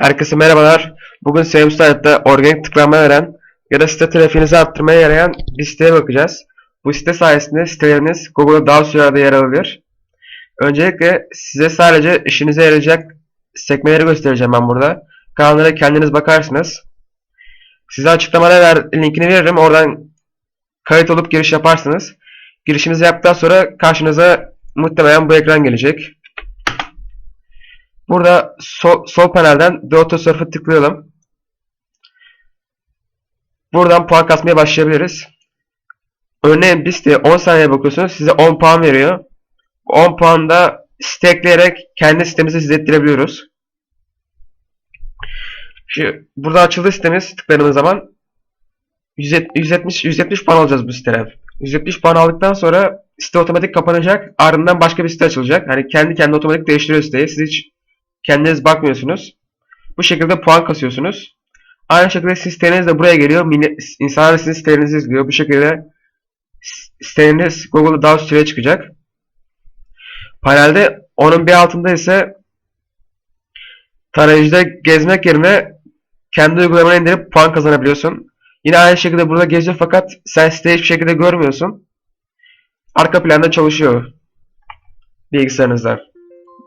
Herkese merhabalar. Bugün Samsung'da organik tıklama veren ya da site trafiğinizi arttırmaya yarayan bir siteye bakacağız. Bu site sayesinde siteleriniz Google'da daha sırada yer alabilir. Öncelikle size sadece işinize yarayacak sekmeleri göstereceğim ben burada. Kanallara kendiniz bakarsınız. Size açıklamada ver, linkini veririm. Oradan kayıt olup giriş yaparsınız. Girişinizi yaptıktan sonra karşınıza muhtemelen bu ekran gelecek. Burada sol, sol panelden The Auto Surf'ı tıklayalım. Buradan puan kasmaya başlayabiliriz. Örneğin bir siteye 10 saniye bakıyorsunuz. Size 10 puan veriyor. Bu 10 puan da stackleyerek kendi sitemizi izlettirebiliyoruz. Şu, burada açıldı sitemiz tıkladığımız zaman 170 170 puan alacağız bu siteden. 170 puan aldıktan sonra site otomatik kapanacak. Ardından başka bir site açılacak. Hani kendi kendine otomatik değiştiriyor siteyi. Siz hiç kendiniz bakmıyorsunuz. Bu şekilde puan kasıyorsunuz. Aynı şekilde siz siteniz de buraya geliyor. Mini- İnsanlar sizin sitelerinizi izliyor. Bu şekilde siteniz Google'da daha üst sıraya çıkacak. Panelde onun bir altında ise tarayıcıda gezmek yerine kendi uygulamanı indirip puan kazanabiliyorsun. Yine aynı şekilde burada geziyor fakat sen siteyi hiçbir şekilde görmüyorsun. Arka planda çalışıyor bilgisayarınızda.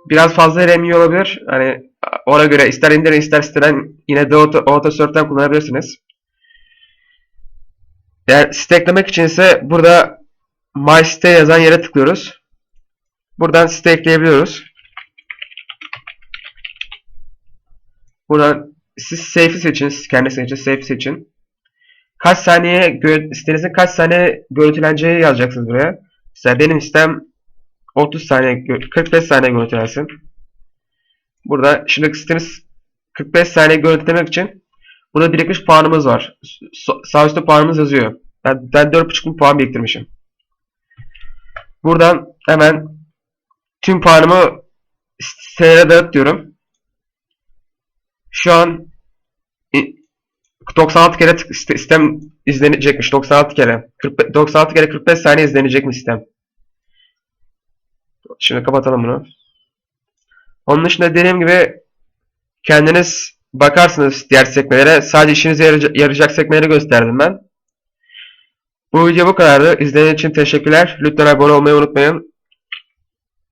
Biraz fazla RAM olabilir. Hani ona göre ister indirin ister siteden yine de auto, autosurf'ten kullanabilirsiniz. Eğer site eklemek için ise burada My Site yazan yere tıklıyoruz. Buradan site ekleyebiliyoruz. Buradan siz safe'i seçin. Siz kendisi için safe'i seçin. Kaç saniye sitenizin kaç saniye görüntüleneceği yazacaksınız buraya. Mesela benim sistem 30 saniye, gö- 45 saniye görüntülensin. Burada şimdi sitemiz 45 saniye görüntülemek için burada birikmiş puanımız var. Sağ üstte puanımız yazıyor. Ben, ben 4.5 bin puan biriktirmişim. Buradan hemen tüm puanımı sitelere dağıt diyorum. Şu an i- 96 kere sistem izlenecekmiş. 96 kere. 40 96 kere 45 saniye izlenecekmiş sistem. Şimdi kapatalım bunu. Onun dışında dediğim gibi kendiniz bakarsınız diğer sekmelere. Sadece işinize yarayacak, sekmeleri gösterdim ben. Bu video bu kadardı. İzlediğiniz için teşekkürler. Lütfen abone olmayı unutmayın.